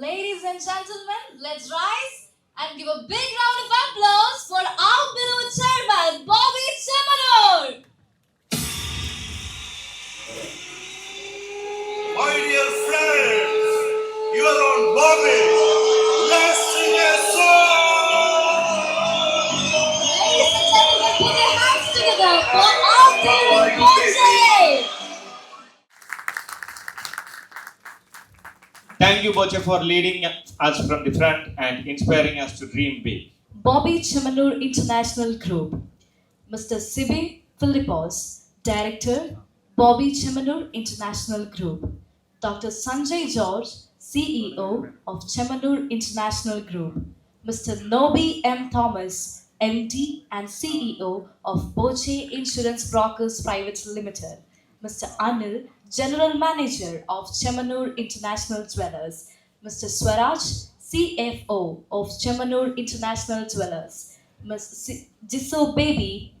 Ladies and gentlemen, let's rise and give a big round of applause for our beloved chairman, Bobby Chemanur. Thank you, Boche, for leading us from the front and inspiring us to dream big. Bobby Chemanur International Group. Mr. Sibi Philippos, Director, Bobby Chemanur International Group. Dr. Sanjay George, CEO of Chemanur International Group. Mr. Nobi M. Thomas, MD and CEO of Boche Insurance Brokers Private Limited. Mr. Anil, General Manager of Chemanur International Dwellers. Mr. Swaraj, CFO of Chemanur International Dwellers. Ms. Jiso Baby,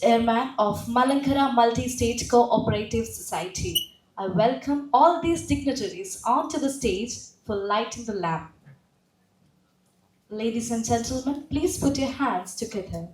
Chairman of Malankara Multi-State Cooperative Society. I welcome all these dignitaries onto the stage for lighting the lamp. Ladies and gentlemen, please put your hands together.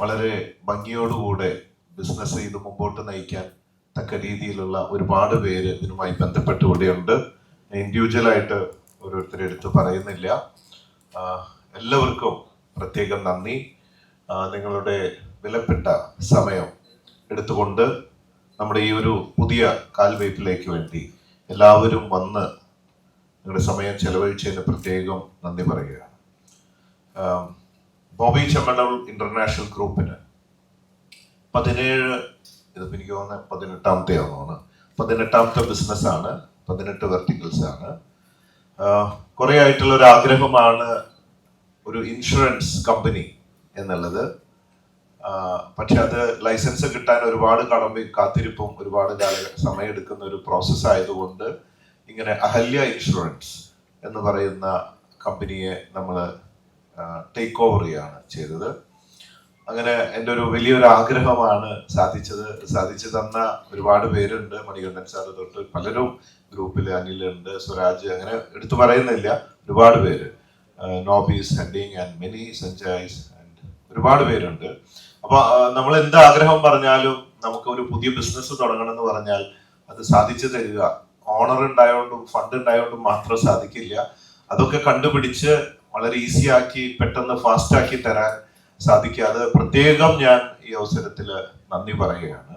വളരെ ഭംഗിയോടുകൂടെ business ചെയ്ത് മുമ്പോട്ട് നയിക്കാൻ തക്ക രീതിയിലുള്ള ഒരുപാട് പേര് ഇതിനുമായി ബന്ധപ്പെട്ട് ഇവിടെയുണ്ട്. ഇൻഡിവിജ്വൽ ആയിട്ട് ഓരോരുത്തരെ എടുത്ത് പറയുന്നില്ല. എല്ലാവർക്കും പ്രത്യേകം നന്ദി. നിങ്ങളുടെ വിലപ്പെട്ട സമയം എടുത്തുകൊണ്ട് നമ്മുടെ ഈ ഒരു പുതിയ കാൽവയ്പിലേക്ക് വേണ്ടി എല്ലാവരും വന്ന് നിങ്ങളുടെ സമയം ചെലവഴിച്ചതിന് പ്രത്യേകം നന്ദി പറയുകയാണ്. ബോബി ചെമ്മണ്ണൂർ ഇന്റർനാഷണൽ ഗ്രൂപ്പിന് പതിനേഴ് ഇതിപ്പോ എനിക്ക് തോന്നുന്നത് പതിനെട്ടാമത്തെ തോന്നുന്നു പതിനെട്ടാമത്തെ ബിസിനസ് ആണ് പതിനെട്ട് വെർട്ടിക്കൽസ് ആണ്. കുറെ ആയിട്ടുള്ള ഒരു ആഗ്രഹമാണ് ഒരു ഇൻഷുറൻസ് കമ്പനി എന്നുള്ളത്. പക്ഷെ അത് ലൈസൻസ് കിട്ടാൻ ഒരുപാട് കടമ്പ കാത്തിരിപ്പും ഒരുപാട് കാല സമയം എടുക്കുന്ന ഒരു പ്രോസസ്സ് ആയതുകൊണ്ട് ഇങ്ങനെ അഹല്യ ഇൻഷുറൻസ് എന്ന് പറയുന്ന കമ്പനിയെ നമ്മൾ ടേക്ക് ഓവർ ചെയ്യാണ് ചെയ്തത്. അങ്ങനെ എന്റെ ഒരു വലിയൊരു ആഗ്രഹമാണ് സാധിച്ചത്. സാധിച്ചു തന്ന ഒരുപാട് പേരുണ്ട്. മണികണ്ഠൻ സാറ് തൊട്ട് പലരും ഗ്രൂപ്പിൽ അനിലുണ്ട് സ്വരാജ് അങ്ങനെ എടുത്തു പറയുന്നില്ല. ഒരുപാട് പേര്. നോബീസ് ഹെഡിങ് ആൻഡ് മെനി സഞ്ചായ്സ് ആൻഡ് ഒരുപാട് പേരുണ്ട്. അപ്പൊ നമ്മൾ എന്ത് ആഗ്രഹം പറഞ്ഞാലും നമുക്ക് ഒരു പുതിയ ബിസിനസ് തുടങ്ങണം എന്ന് പറഞ്ഞാൽ അത് സാധിച്ചു തരിക. ഓണർ ഉണ്ടായോണ്ടും ഫണ്ട് ഉണ്ടായോണ്ടും മാത്രം സാധിക്കില്ല. അതൊക്കെ കണ്ടുപിടിച്ച് വളരെ ഈസി ആക്കി പെട്ടെന്ന് ഫാസ്റ്റ് ആക്കി തരാൻ സാധിക്കാതെ പ്രത്യേകം ഞാൻ ഈ അവസരത്തിൽ നന്ദി പറയുകയാണ്.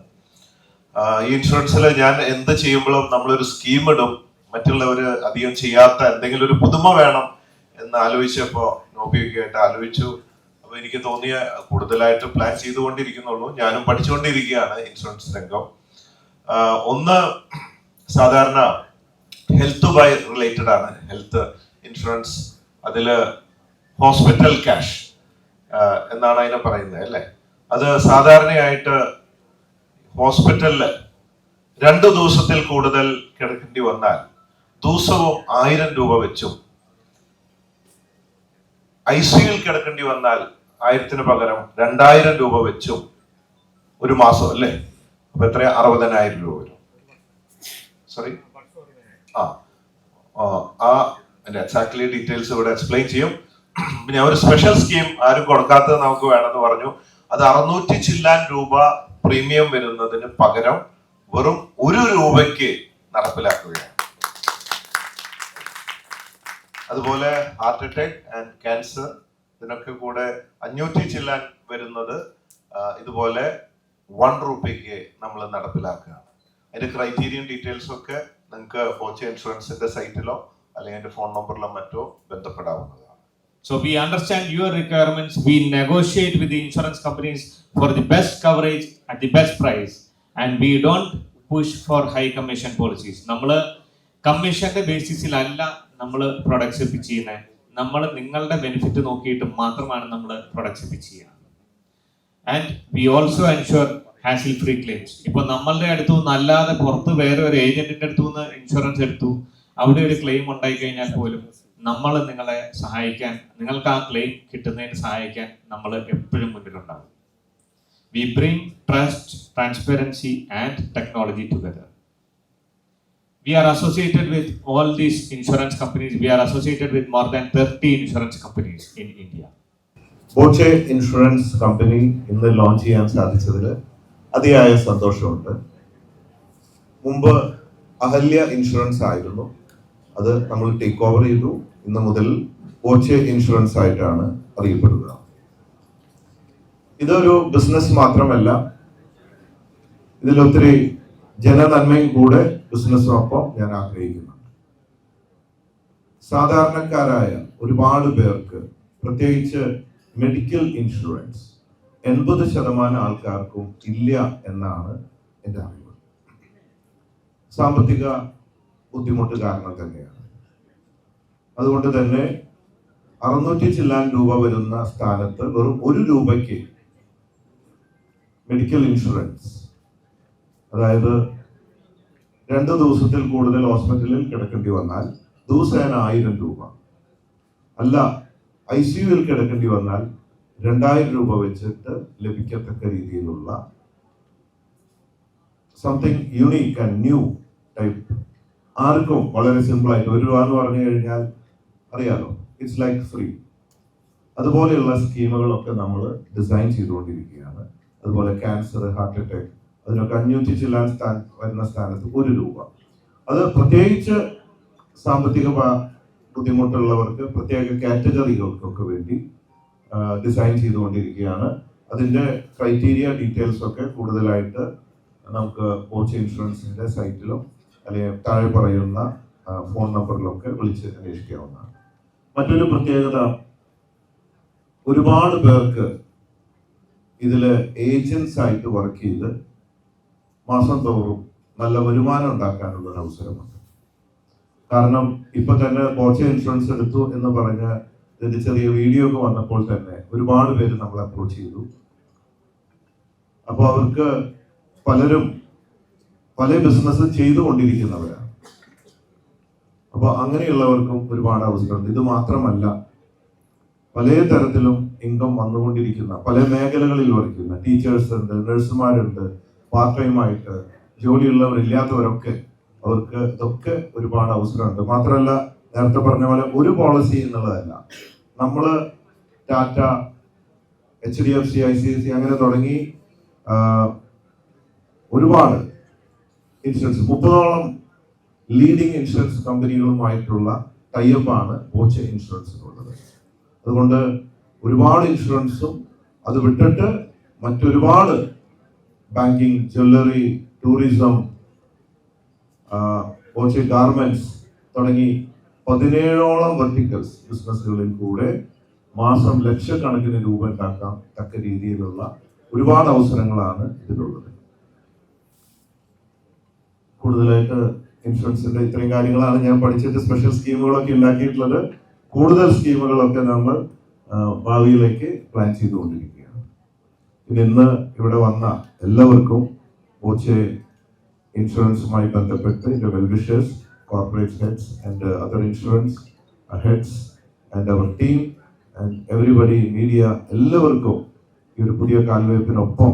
ഈ ഇൻഷുറൻസിൽ ഞാൻ എന്ത് ചെയ്യുമ്പോഴും നമ്മളൊരു സ്കീം ഇടും. മറ്റുള്ളവർ അധികം ചെയ്യാത്ത എന്തെങ്കിലും ഒരു പുതുമ വേണം എന്ന് ആലോചിച്ചപ്പോൾ നോബിയൊക്കെ ആലോചിച്ചു. അപ്പോൾ എനിക്ക് തോന്നിയ കൂടുതലായിട്ട് പ്ലാൻ ചെയ്തുകൊണ്ടിരിക്കുന്നുള്ളൂ. ഞാനും പഠിച്ചുകൊണ്ടിരിക്കുകയാണ് ഇൻഷുറൻസ് രംഗം. ഒന്ന് സാധാരണ ഹെൽത്തുമായി റിലേറ്റഡ് ആണ്. ഹെൽത്ത് ഇൻഷുറൻസ് അതിൽ ഹോസ്പിറ്റൽ ക്യാഷ് എന്നാണ് അതിനെ പറയുന്നത് അല്ലേ? അത് സാധാരണയായിട്ട് ഹോസ്പിറ്റലിൽ രണ്ട് ദിവസത്തിൽ കൂടുതൽ കിടക്കേണ്ടി വന്നാൽ ദിവസവും ആയിരം രൂപ വെച്ചും ഐ സിയിൽ കിടക്കേണ്ടി വന്നാൽ ആയിരത്തിന് പകരം രണ്ടായിരം രൂപ വെച്ചും ഒരു മാസം അല്ലേ? അപ്പൊ എത്ര അറുപതിനായിരം രൂപ വരും. സോറി ആ ആ, ആ എക്സാക്ട്ലി ഡീറ്റെയിൽസ് ഇവിടെ എക്സ്പ്ലെയിൻ ചെയ്യും. പിന്നെ ഒരു സ്പെഷ്യൽ സ്കീം ആരും കൊടുക്കാത്തത് നമുക്ക് വേണമെന്ന് പറഞ്ഞു. അത് അറുന്നൂറ്റി ചില്ലാൻ രൂപ പ്രീമിയം വരുന്നതിന് പകരം വെറും ഒരു രൂപയ്ക്ക് നടപ്പിലാക്കുകയാണ്. അതുപോലെ ഹാർട്ട് അറ്റാക്ക് ആൻഡ് ക്യാൻസർ ഇതിനൊക്കെ കൂടെ അഞ്ഞൂറ്റി ചില്ലാൻ വരുന്നത് ഇതുപോലെ വൺ റുപ്പിക്ക് നമ്മൾ നടപ്പിലാക്കുകയാണ്. അതിന്റെ ക്രൈറ്റീരിയൻ ഡീറ്റെയിൽസ് ഒക്കെ നിങ്ങൾക്ക് ഹോച്ച ഇൻഷുറൻസിന്റെ സൈറ്റിലോ അല്ലെങ്കിൽ എന്റെ ഫോൺ നമ്പറിലോ മറ്റോ ബന്ധപ്പെടാവുന്നതാണ്. So we understand your requirements. We negotiate with insurance companies for the best coverage coverage the best price and we we push for high commission policies. നമ്മൾ കമ്മീഷന്റെ ബേസിസിലല്ല നമ്മൾ പ്രൊഡക്ട്സ് പിച്ച് ചെയ്യുന്നത് നമ്മൾ നിങ്ങളുടെ ബെനിഫിറ്റ് നോക്കിയിട്ട് മാത്രമാണ് നമ്മൾ പ്രൊഡക്ട്സ് പിച്ച് ചെയ്യുക and we also ensure hassle free claims ഇപ്പൊ നമ്മളുടെ അടുത്തു നിന്ന് അല്ലാതെ പുറത്ത് വേറെ ഒരു ഏജന്റിന്റെ അടുത്തു നിന്ന് ഇൻഷുറൻസ് എടുത്തു. അവിടെ ഒരു ക്ലെയിം ഉണ്ടായി കഴിഞ്ഞാൽ പോലും നമ്മൾ നിങ്ങളെ സഹായിക്കാൻ നിങ്ങൾക്ക് ആ ക്ലെയിം കിട്ടുന്നതിന് സഹായിക്കാൻ നമ്മൾ എപ്പോഴും മുന്നിലുണ്ടാവും. We bring trust transparency and technology together we are associated with all these insurance companies we are associated with more than thirty insurance companies in India Boche insurance company ഇന്ന് ലോഞ്ച് ചെയ്യാൻ സാധിച്ചതിൽ അതിയായ സന്തോഷമുണ്ട്. മുമ്പ് അഹല്യ ഇൻഷുറൻസ് ആയിരുന്നു. അത് നമ്മൾ take over ചെയ്തു. ഇന്ന് മുതൽ കോച്ച് ഇൻഷുറൻസ് ആയിട്ടാണ് അറിയപ്പെടുക. ഇതൊരു ബിസിനസ് മാത്രമല്ല. ഇതിലൊത്തിരി ജനനന്മയും കൂടെ ബിസിനസ്സിനൊപ്പം ഞാൻ ആഗ്രഹിക്കുന്നുണ്ട്. സാധാരണക്കാരായ ഒരുപാട് പേർക്ക് പ്രത്യേകിച്ച് മെഡിക്കൽ ഇൻഷുറൻസ് എൺപത് ശതമാനം ആൾക്കാർക്കും ഇല്ല എന്നാണ് എന്റെ അറിവ്. സാമ്പത്തിക ബുദ്ധിമുട്ട് കാരണം തന്നെയാണ്. അതുകൊണ്ട് തന്നെ അറുന്നൂറ്റി ചില്ലാൻ രൂപ വരുന്ന സ്ഥാനത്ത് വെറും ഒരു രൂപയ്ക്ക് മെഡിക്കൽ ഇൻഷുറൻസ് അതായത് രണ്ട് ദിവസത്തിൽ കൂടുതൽ ഹോസ്പിറ്റലിൽ കിടക്കേണ്ടി വന്നാൽ ദിവസേന ആയിരം രൂപ. അല്ല ഐ സിയുവിൽ കിടക്കേണ്ടി വന്നാൽ രണ്ടായിരം രൂപ വെച്ചിട്ട് ലഭിക്കത്തക്ക രീതിയിലുള്ള something unique and new type ആർക്കും വളരെ സിമ്പിൾ ആയിട്ട് ഒരു രൂപ എന്ന് പറഞ്ഞു കഴിഞ്ഞാൽ അറിയാലോ ഇറ്റ്സ് ലൈക്ക് ഫ്രീ അതുപോലെയുള്ള സ്കീമുകളൊക്കെ നമ്മൾ ഡിസൈൻ ചെയ്തുകൊണ്ടിരിക്കുകയാണ്. അതുപോലെ ക്യാൻസർ ഹാർട്ട് അറ്റാക്ക് അതിനൊക്കെ അഞ്ഞൂറ്റി സ്ഥാന വരുന്ന സ്ഥാനത്ത് ഒരു രൂപ. അത് പ്രത്യേകിച്ച് സാമ്പത്തിക ബുദ്ധിമുട്ടുള്ളവർക്ക് പ്രത്യേക കാറ്റഗറികൾക്കൊക്കെ വേണ്ടി ഡിസൈൻ ചെയ്തുകൊണ്ടിരിക്കുകയാണ്. അതിന്റെ ക്രൈറ്റീരിയ ഡീറ്റെയിൽസ് ഒക്കെ കൂടുതലായിട്ട് നമുക്ക് കോച്ച് ഇൻഷുറൻസിന്റെ സൈറ്റിലും അല്ലെങ്കിൽ താഴെ പറയുന്ന ഫോൺ നമ്പറിലൊക്കെ വിളിച്ച് അന്വേഷിക്കാവുന്നതാണ്. മറ്റൊരു പ്രത്യേകത ഒരുപാട് പേർക്ക് ഇതിൽ ഏജൻസ് ആയിട്ട് വർക്ക് ചെയ്ത് മാസം തോറും നല്ല വരുമാനം ഉണ്ടാക്കാനുള്ള അവസരമുണ്ട്. കാരണം ഇപ്പൊ തന്നെ കോച്ച ഇൻഷുറൻസ് എടുത്തു എന്ന് പറഞ്ഞ് ഇതിന്റെ ചെറിയ വീഡിയോ ഒക്കെ വന്നപ്പോൾ തന്നെ ഒരുപാട് പേര് നമ്മൾ അപ്രോച്ച് ചെയ്തു. അപ്പോൾ അവർക്ക് പലരും പല ബിസിനസ് ചെയ്തുകൊണ്ടിരിക്കുന്നവരാണ് അപ്പോൾ അങ്ങനെയുള്ളവർക്കും ഒരുപാട് അവസരമുണ്ട്. ഇത് മാത്രമല്ല പല തരത്തിലും ഇൻകം വന്നുകൊണ്ടിരിക്കുന്ന പല മേഖലകളിൽ വർക്കുന്ന ടീച്ചേഴ്സ് ഉണ്ട് നഴ്സുമാരുണ്ട് പാർട്ട് ടൈം ആയിട്ട് ജോലിയുള്ളവർ ഇല്ലാത്തവരൊക്കെ അവർക്ക് ഇതൊക്കെ ഒരുപാട് അവസരമുണ്ട്. മാത്രമല്ല നേരത്തെ പറഞ്ഞ പോലെ ഒരു പോളിസി എന്നുള്ളതല്ല. നമ്മൾ Tata H D F C I C I C അങ്ങനെ തുടങ്ങി ഒരുപാട് ഇൻഷുറൻസ്. മുപ്പതോളം ലീഡിംഗ് ഇൻഷുറൻസ് കമ്പനികളുമായിട്ടുള്ള ടൈപ്പാണ് പോച്ച ഇൻഷുറൻസിനുള്ളത്. അതുകൊണ്ട് ഒരുപാട് ഇൻഷുറൻസും അത് വിട്ടിട്ട് മറ്റൊരുപാട് ബാങ്കിങ് ജ്വല്ലറി ടൂറിസം പോച്ച ഗാർമെന്റ്സ് തുടങ്ങി പതിനേഴോളം വെർട്ടിക്കൽസ് ബിസിനസ്സുകളിൽ കൂടെ മാസം ലക്ഷക്കണക്കിന് രൂപ ഉണ്ടാക്കാൻ തക്ക രീതിയിലുള്ള ഒരുപാട് അവസരങ്ങളാണ് ഇതിലുള്ളത്. കൂടുതലായിട്ട് ഇൻഷുറൻസിന്റെ ഇത്രയും കാര്യങ്ങളാണ് ഞാൻ പഠിച്ചിട്ട് സ്പെഷ്യൽ സ്കീമുകളൊക്കെ ഉണ്ടാക്കിയിട്ടുള്ളത്. കൂടുതൽ സ്കീമുകളൊക്കെ നമ്മൾ ഭാവിയിലേക്ക് പ്ലാൻ ചെയ്തുകൊണ്ടിരിക്കുകയാണ്. ഇന്ന് ഇവിടെ വന്ന എല്ലാവർക്കും ഓച്ചെ ഇൻഷുറൻസുമായി ബന്ധപ്പെട്ട് എന്റെ well wishers corporate heads and other insurance heads and our team and everybody media എല്ലാവർക്കും ഈ ഒരു പുതിയ കാൽവയ്പ്പിനൊപ്പം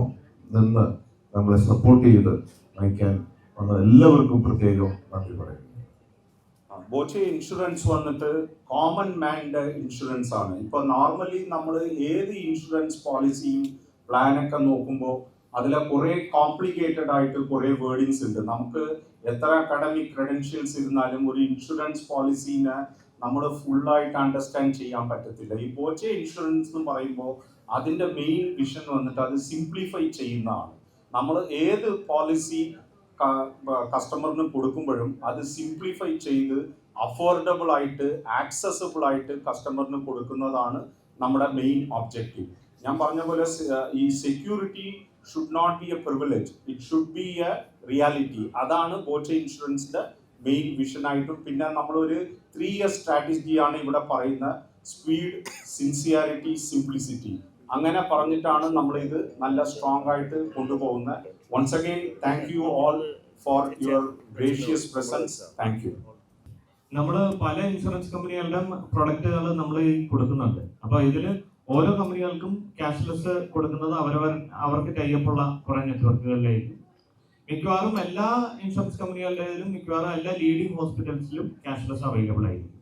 നിന്ന് നമ്മളെ സപ്പോർട്ട് ചെയ്ത് നയിക്കാൻ വന്ന എല്ലാവർക്കും പ്രത്യേകം നന്ദി പറയുന്നു. ബോച്ചെ ഇൻഷുറൻസ് വന്നിട്ട് കോമൺ മാന്റെ ഇൻഷുറൻസ് ആണ്. ഇപ്പൊ നോർമലി നമ്മൾ ഏത് ഇൻഷുറൻസ് പോളിസിയും പ്ലാനൊക്കെ നോക്കുമ്പോൾ അതിലെ കുറെ കോംപ്ലിക്കേറ്റഡ് ആയിട്ട് കുറെ വേർഡിങ്സ് ഉണ്ട്. നമുക്ക് എത്ര അക്കാഡമിക് ക്രെഡൻഷ്യൽസ് ഇരുന്നാലും ഒരു ഇൻഷുറൻസ് പോളിസീനെ നമ്മൾ ഫുള്ളായിട്ട് അണ്ടർസ്റ്റാൻഡ് ചെയ്യാൻ പറ്റത്തില്ല. ഈ ബോച്ചെ ഇൻഷുറൻസ് എന്ന് പറയുമ്പോൾ അതിന്റെ മെയിൻ വിഷൻ വന്നിട്ട് അത് സിംപ്ലിഫൈ ചെയ്യുന്നതാണ്. നമ്മൾ ഏത് പോളിസി കസ്റ്റമറിന് കൊടുക്കുമ്പോഴും അത് സിംപ്ലിഫൈ ചെയ്ത് അഫോർഡബിൾ ആയിട്ട് ആക്സസബിൾ ആയിട്ട് കസ്റ്റമറിന് കൊടുക്കുന്നതാണ് നമ്മുടെ മെയിൻ ഒബ്ജക്റ്റീവ് ഞാൻ പറഞ്ഞ പോലെ ഈ security should not be a privilege it should be a reality അതാണ് ബോട്ടെ ഇൻഷുറൻസിന്റെ മെയിൻ വിഷനായിട്ടും പിന്നെ നമ്മളൊരു ത്രീ ഇയർ സ്ട്രാറ്റജിയാണ് ഇവിടെ പറയുന്ന സ്പീഡ് സിൻസിയാരിറ്റി സിംപ്ലിസിറ്റി അങ്ങനെ പറഞ്ഞിട്ടാണ് നമ്മളിത് നല്ല സ്ട്രോങ് ആയിട്ട് കൊണ്ടുപോകുന്നത്. Once again, thank you all for your gracious presence. Thank you. നമ്മൾ പല ഇൻഷുറൻസ് കമ്പനികളുടെ പ്രൊഡക്റ്റുകൾ നമ്മൾ കൊടുക്കുന്നുണ്ട്. അപ്പൊ ഇതിൽ ഓരോ കമ്പനികൾക്കും ക്യാഷ്ലെസ് കൊടുക്കുന്നത് അവരവർ അവർക്ക് ടൈപ്പുള്ള കുറെ നെറ്റ്വർക്കുകളിലായിരിക്കും മിക്കവാറും എല്ലാ ഇൻഷുറൻസ് കമ്പനികളുടെയിലും മിക്കവാറും എല്ലാ ലീഡിംഗ് ഹോസ്പിറ്റൽസിലും ക്യാഷ്ലെസ് അവൈലബിൾ ആയിരിക്കും.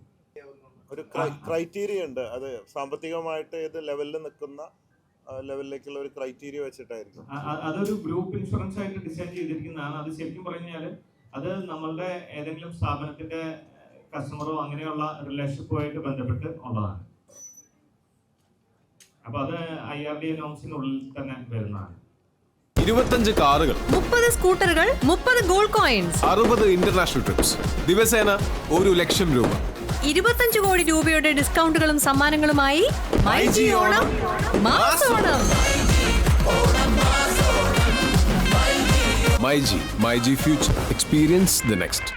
ഒരു ക്രൈറ്റീരിയ ഉണ്ട്. അത് സാമ്പത്തികമായിട്ട് ഏത് ലെവലിൽ നിൽക്കുന്ന ലെവലിലേക്കുള്ള ഒരു ക്രൈറ്റീരിയ വെച്ചിട്ടായിരിക്കും. അതൊരു ഗ്രൂപ്പ് ഇൻഷുറൻസ് ആയിട്ട് ഡിസൈൻ ചെയ്തിരിക്കുന്നതാണ് അത് ശരിക്കും പറഞ്ഞാൽ അത് നമ്മളുടെ ഏതെങ്കിലും സ്ഥാപനത്തിന്റെ കസ്റ്റമറോ അങ്ങനെയുള്ള റിലേഷൻഷിപ്പുമായിട്ട് ബന്ധപ്പെട്ട് ഉള്ളതാണ്. അപ്പൊ അത് ഐ ആർ ഡി നോംസിനുള്ളിൽ തന്നെ വരുന്നതാണ്. ഇരുപത്തഞ്ച് കാറുകൾ മുപ്പത് സ്കൂട്ടറുകൾ മുപ്പത് ഗോൾഡ് കോയിൻസ്. അറുപത് ഇന്റർനാഷണൽ ട്രിപ്സ്. ദിവസേന ഒരു ലക്ഷം രൂപ. ഇരുപത്തഞ്ച് കോടി രൂപയുടെ ഡിസ്കൗണ്ടുകളും സമ്മാനങ്ങളുമായി myG Onam. മാസോണം my G my G future experience the next